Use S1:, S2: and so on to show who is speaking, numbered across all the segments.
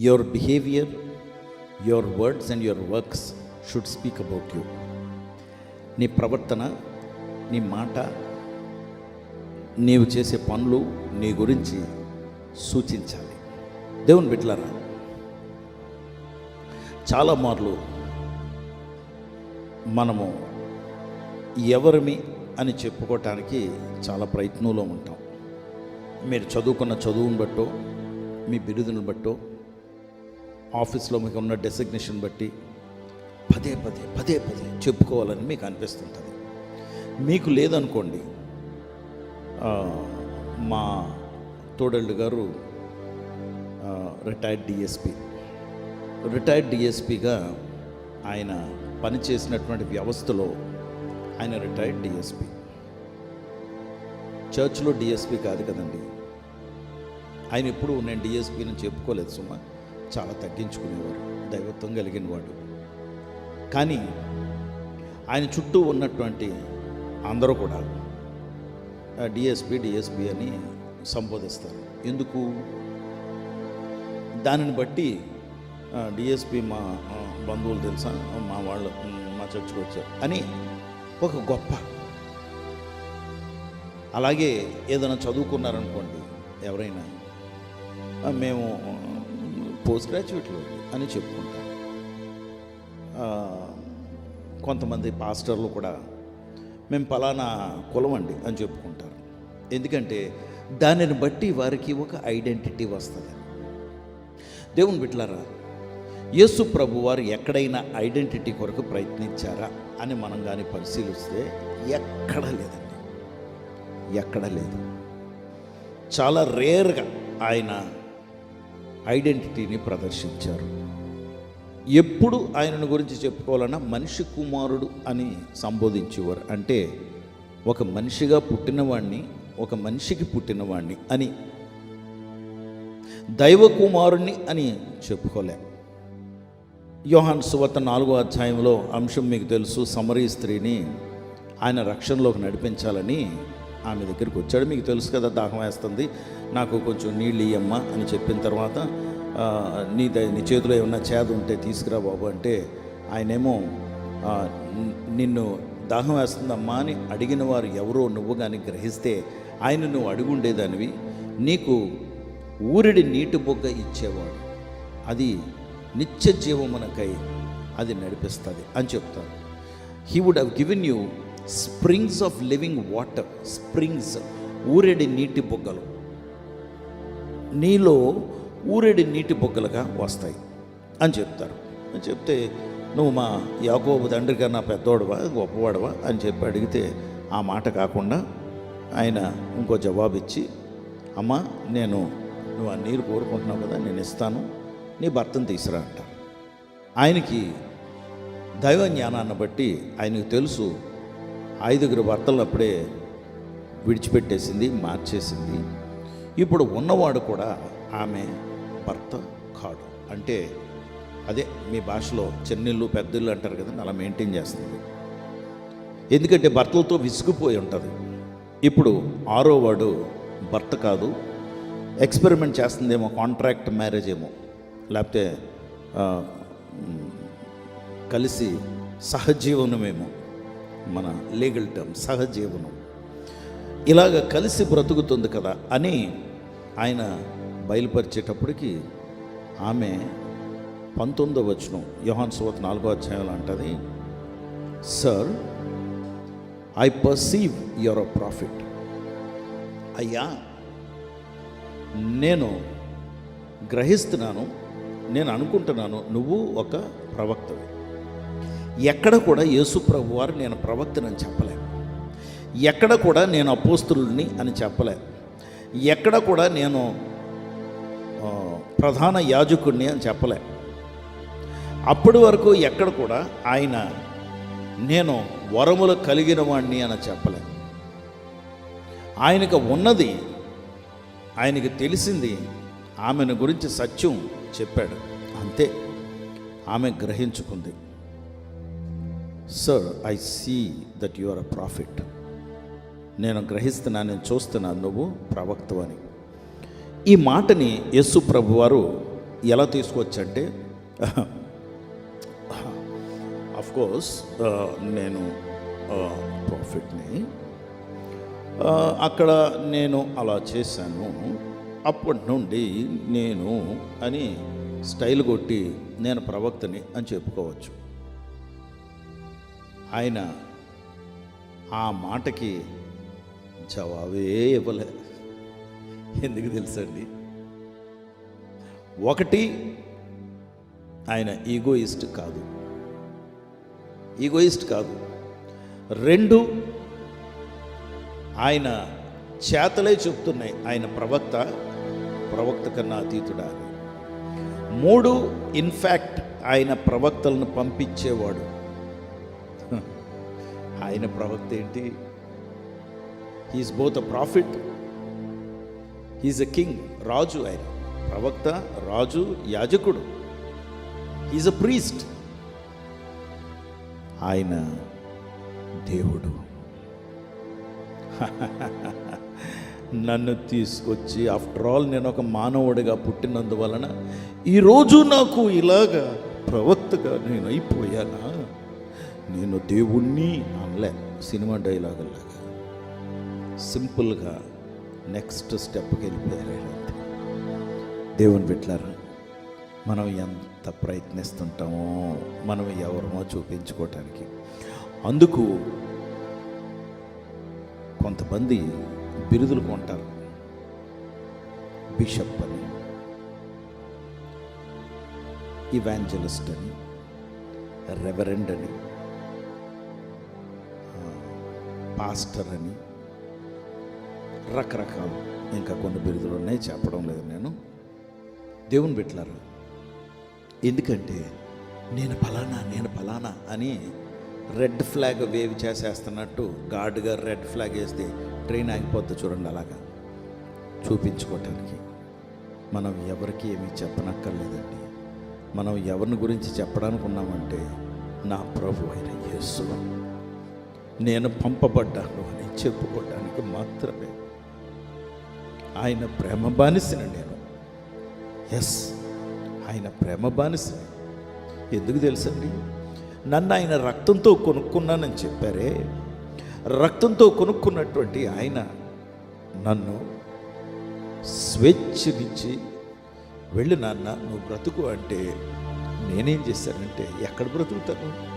S1: Your behaviour your words and your works should speak about you నీ ప్రవర్తన నీ మాట నీవు చేసే పనులు నీ గురించి సూచించాలి. దేవుని బిడ్డలారా చాలా మార్లు మనము ఎవరిమి అని చెప్పుకోవటానికి చాలా ప్రయత్నంలో ఉంటాం. మీరు చదువుకున్న చదువును బట్టో మీ బిరుదును బట్టో ఆఫీస్లో మీకు ఉన్న డెసిగ్నేషన్ బట్టి పదే పదే పదే పదే చెప్పుకోవాలని మీకు అనిపిస్తుంటుంది. మీకు లేదనుకోండి మా తోడళ్ళు గారు రిటైర్డ్ డిఎస్పి రిటైర్డ్ డిఎస్పిగా ఆయన పనిచేసినటువంటి వ్యవస్థలో ఆయన రిటైర్డ్ డిఎస్పి చర్చ్లో డిఎస్పి కాదు కదండి. ఆయన ఎప్పుడు నేను డిఎస్పీని చెప్పుకోలేదు సుమా. చాలా తగ్గించుకునేవారు దైవత్వం కలిగిన వాడు కానీ ఆయన చుట్టూ ఉన్నటువంటి అందరూ కూడా డిఎస్పి డిఎస్పి అని సంబోధిస్తారు. ఎందుకు? దానిని బట్టి డిఎస్పి మా బంధువులు తెలుసా? మా వాళ్ళు మా చర్చకు వచ్చారు. అని ఒక గొప్ప అలాగే ఏదైనా చదువుకున్నారనుకోండి ఎవరైనా మేము పోస్ట్ గ్రాడ్యుయేట్లో అని చెప్పుకుంటారు. కొంతమంది పాస్టర్లు కూడా మేము పలానా కులం అండి అని చెప్పుకుంటారు. ఎందుకంటే దానిని బట్టి వారికి ఒక ఐడెంటిటీ వస్తుంది. దేవుని బిట్లారా యేసు ప్రభు వారు ఎక్కడైనా ఐడెంటిటీ కొరకు ప్రయత్నించారా అని మనం కానీ పరిశీలిస్తే ఎక్కడా లేదండి. ఎక్కడ లేదు. చాలా రేర్గా ఆయన ఐడెంటిటీని ప్రదర్శించారు. ఎప్పుడు ఆయనను గురించి చెప్పుకోవాలన్నా మనిషి కుమారుడు అని సంబోధించేవారు. అంటే ఒక మనిషిగా పుట్టినవాణ్ణి ఒక మనిషికి పుట్టినవాణ్ణి అని. దైవ కుమారుణ్ణి అని చెప్పుకోలే. యోహాన్ సువత నాలుగో అధ్యాయంలో అంశం మీకు తెలుసు సమరీ స్త్రీని ఆయన రక్షణలోకి నడిపించాలని ఆమె దగ్గరికి వచ్చాడు. మీకు తెలుసు కదా దాహం వేస్తుంది. నాకు కొంచెం నీళ్ళు ఇయ్యమ్మా అని చెప్పిన తర్వాత నీ ద- నీ చేతిలో ఏమన్నా చేదు ఉంటే తీసుకురా బాబు అంటే ఆయనేమో నిన్ను దాహం వేస్తుందమ్మా అని అడిగిన వారు ఎవరో నువ్వు కానీ గ్రహిస్తే ఆయన నువ్వు అడుగుండేదానివి. నీకు ఊరిడి నీటి బొగ్గ ఇచ్చేవాడు. అది నిత్య జీవమునకై అది నడిపిస్తుంది అని చెప్తారు. He would have given you springs of living water springs ఊరేడి నీటి బొగ్గలు. నీలో ఊరేడి నీటి బొగ్గలుగా వస్తాయి అని చెప్తారు. అని చెప్తే నువ్వు మా యాకోబు తండ్రి కన్నా పెద్దవాడువా గొప్పవాడువా? అని చెప్పి అడిగితే ఆ మాట కాకుండా ఆయన ఇంకో జవాబు ఇచ్చి అమ్మా నేను నువ్వు ఆ నీరు కోరుకుంటున్నావు కదా నేను ఇస్తాను నీ భర్తను తీసురా అంట. ఆయనకి దైవ జ్ఞానాన్ని బట్టి ఆయనకు తెలుసు ఐదుగురు భర్తలను అప్పుడే విడిచిపెట్టేసింది మార్చేసింది. ఇప్పుడు ఉన్నవాడు కూడా ఆమె భర్త కాడు. అంటే అదే మీ భాషలో చెన్నిళ్ళు పెద్దళ్ళు అంటారు కదండి అలా మెయింటైన్ చేస్తుంది. ఎందుకంటే భర్తలతో విసిగిపోయి ఉంటుంది. ఇప్పుడు ఆరో వాడు భర్త కాదు ఎక్స్పెరిమెంట్ చేస్తుందేమో కాంట్రాక్ట్ మ్యారేజ్ ఏమో. లేకపోతే కలిసి సహజీవనమేమో. మన లీగల్ టర్మ్ సహజీవనం. ఇలాగ కలిసి బ్రతుకుతుంది కదా అని ఆయన బయలుపరిచేటప్పటికి ఆమె పంతొమ్మిదో వచనం యోహాన్ సువత్ నాలుగో అధ్యాయంలో అంటది sir I perceive your a prophet అయ్యా నేను గ్రహిస్తున్నాను నేను అనుకుంటున్నాను నువ్వు ఒక ప్రవక్తవి. ఎక్కడ కూడా యేసు ప్రభు వారు నేను ప్రవక్తనని చెప్పలేను ఎక్కడ కూడా నేను అపోస్తుల్ని అని చెప్పలేను ఎక్కడ కూడా నేను ప్రధాన యాజకుడిని అని చెప్పలే అప్పటి వరకు ఎక్కడ కూడా ఆయన నేను వరములు కలిగిన వాడిని అని చెప్పలే ఆయనకు ఉన్నది ఆయనకి తెలిసింది ఆమెను గురించి సత్యం చెప్పాడు. అంతే. ఆమె గ్రహించుకుంది. Sir I see that you are a prophet నేను గ్రహిస్తున్నాను నేను చూస్తున్నాను నువ్వు ప్రవక్తవని ఈ మాటని యేసు ప్రభు వారు ఎలా తీసుకోవచ్చంటే అఫ్ కోర్స్ నేను ప్రాఫిట్ని అక్కడ నేను అలా చేశాను. అప్పటి నుండి నేను అని స్టైల్ కొట్టి నేను ప్రవక్తని అని చెప్పుకోవచ్చు. ఆయన ఆ మాటకి జవాబే ఇవ్వలే. ఎందుకు తెలుసండి? ఒకటి ఆయన ఈగోయిస్ట్ కాదు. ఈగోయిస్ట్ కాదు. రెండు ఆయన చేతలే చెప్తున్నాయి ఆయన ప్రవక్త ప్రవక్త కన్నా అతీతుడా మూడు ఇన్ఫ్యాక్ట్ ఆయన ప్రవక్తలను పంపించేవాడు. ఆయన ప్రవక్త ఏంటి? He is both a prophet he is a king రాజు ఆయన. ప్రవక్త రాజు యాజకుడు. హీజ్ అ ప్రీస్ట్ ఆయన దేవుడు. నన్ను తీసుకొచ్చి ఆఫ్టర్ ఆల్ నేను ఒక మానవుడిగా పుట్టినందువలన ఈరోజు నాకు ఇలాగా ప్రవక్తగా నేను అయిపోయానా? నేను దేవుణ్ణి అనలే సినిమా డైలాగులాగా సింపుల్గా నెక్స్ట్ స్టెప్కి వెళ్ళిపోయారు దేవుని బిడ్డలారా మనం ఎంత ప్రయత్నిస్తుంటామో మనం ఎవరమో చూపించుకోవటానికి అందుకు కొంతమంది బిరుదులు కొంటారు బిషప్ అని ఇవాంజలిస్ట్ అని రెవరెండ్ అని పాస్టర్ అని రకరకాలు ఇంకా కొన్ని బిరుదులు ఉన్నాయి చెప్పడం లేదు నేను. దేవుని పెట్టారు ఎందుకంటే నేను ఫలానా నేను ఫలానా అని రెడ్ ఫ్లాగ్ వేవ్ చేసేస్తున్నట్టు గార్డ్గా రెడ్ ఫ్లాగ్ వేస్తే ట్రైన్ ఆగిపోద్ది చూడండి అలాగా. చూపించుకోవటానికి మనం ఎవరికి ఏమీ చెప్పనక్కర్లేదండి. మనం ఎవరిని గురించి చెప్పడానికి ఉన్నామంటే నా ప్రభు అయిన యేసు నేను పంపబడ్డాను అని చెప్పుకోవడానికి మాత్రమే. ఆయన ప్రేమ బానిసిన నేను. ఎస్ ఆయన ప్రేమ బానిసని. ఎందుకు తెలుసండి? నన్ను ఆయన రక్తంతో కొనుక్కున్నానని చెప్పారే. రక్తంతో కొనుక్కున్నటువంటి ఆయన నన్ను స్వేచ్ఛనిచ్చి వెళ్ళి నాన్న నువ్వు బ్రతుకు అంటే నేనేం చేశానంటే ఎక్కడ బ్రతుకుతాను?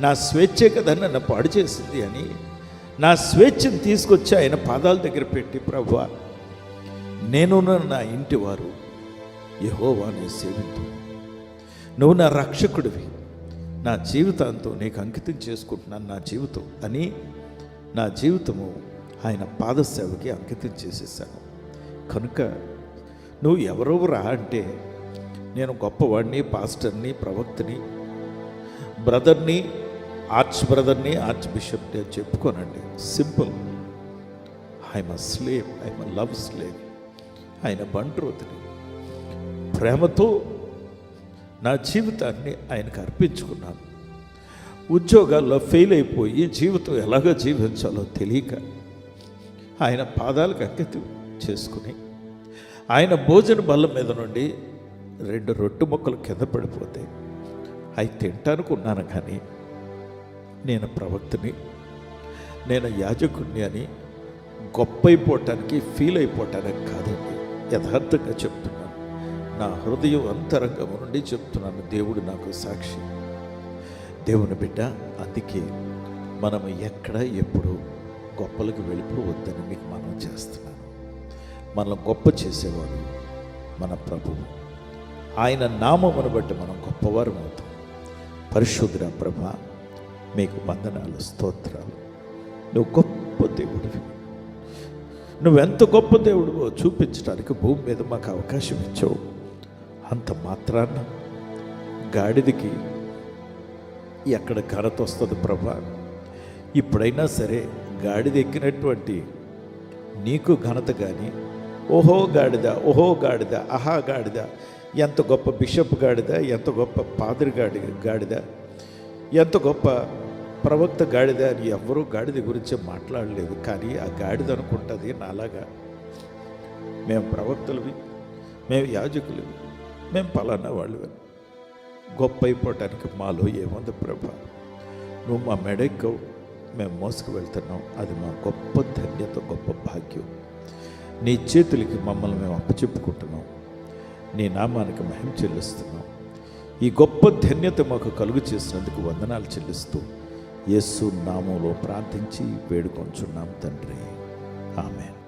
S1: నా స్వేచ్ఛే కదా నన్ను పాడు చేసింది అని. నా స్వేచ్ఛను తీసుకొచ్చి ఆయన పాదాల దగ్గర పెట్టి ప్రభు నేను నా ఇంటి వారు యహోవాని సేవింతు నువ్వు నా రక్షకుడివి. నా జీవితంతో నీకు అంకితం చేసుకుంటున్నాను నా జీవితం అని నా జీవితము ఆయన పాదసేవకి అంకితం చేసేసాను. కనుక నువ్వు ఎవరెవరా అంటే నేను గొప్పవాడిని పాస్టర్ని ప్రవక్తని బ్రదర్ని ఆర్చ్ బ్రదర్ని ఆర్చ్ బిషప్ని అని చెప్పుకోనండి. Simple I'm slave I'm love slave ఆయన బంట్రోతిని ప్రేమతో నా జీవితాన్ని ఆయనకు అర్పించుకున్నాను. ఉద్యోగాల్లో ఫెయిల్ అయిపోయి జీవితం ఎలాగ జీవించాలో తెలియక ఆయన పాదాలకు అంకితం చేసుకుని ఆయన భోజన బల్ల మీద నుండి రెండు రొట్టు మొక్కలు కింద పడిపోతే అవి తింటానుకున్నాను కానీ నేను ప్రవక్తని నేను యాజకుణ్ణి అని గొప్ప అయిపోవటానికి ఫీల్ అయిపోవటానికి కాదండి. యథార్థంగా చెప్తున్నాను. నా హృదయం అంతరంగం నుండి చెప్తున్నాను. దేవుడు నాకు సాక్షి. దేవుని బిడ్డ అందుకే మనం ఎక్కడ ఎప్పుడు గొప్పలకు వెళ్ళిపోవద్దని మీకు మనం చేస్తున్నాను. మనం గొప్ప చేసేవాడు మన ప్రభువు. ఆయన నామమును బట్టి మనం గొప్పవారం అవుతాం పరిశుద్ధ ప్రభ మీకు వందనాలు స్తోత్రాలు. నువ్వు గొప్ప దేవుడివి. నువ్వెంత గొప్ప దేవుడివో చూపించడానికి భూమి మీద మాకు అవకాశం ఇచ్చావు. అంత మాత్రాన గాడిదకి ఎక్కడ ఘనత వస్తుంది ప్రభా? ఇప్పుడైనా సరే గాడిద ఎక్కినటువంటి నీకు ఘనత కానీ ఓహో గాడిద ఓహో గాడిద అహా గాడిద ఎంత గొప్ప బిషప్ గాడిద ఎంత గొప్ప పాదిరి గాడి గాడిద ఎంత గొప్ప ప్రవక్త గాడిద అని ఎవ్వరూ గాడిద గురించి మాట్లాడలేదు. కానీ ఆ గాడిద అనుకుంటుంది నాలాగా. మేము ప్రవక్తలవి మేము యాజకులవి మేము పలానా వాళ్ళు గొప్ప అయిపోవటానికి మాలో ఏముంది ప్రభా? నువ్వు మా మెడెక్కవు మేము మోసుకు వెళ్తున్నాం. అది మా గొప్ప ధన్యత గొప్ప భాగ్యం. నీ చేతులకి మమ్మల్ని మేము అప్పచెప్పుకుంటున్నాం. నీ నామానికి మహిమ చెల్లిస్తున్నాం. ఈ గొప్ప ధన్యత మాకు కలుగు చేసినందుకు వందనాలు చెల్లిస్తూ యేసు నామంలో ప్రార్థించి వేడుకొంచున్నాం తండ్రి. ఆమె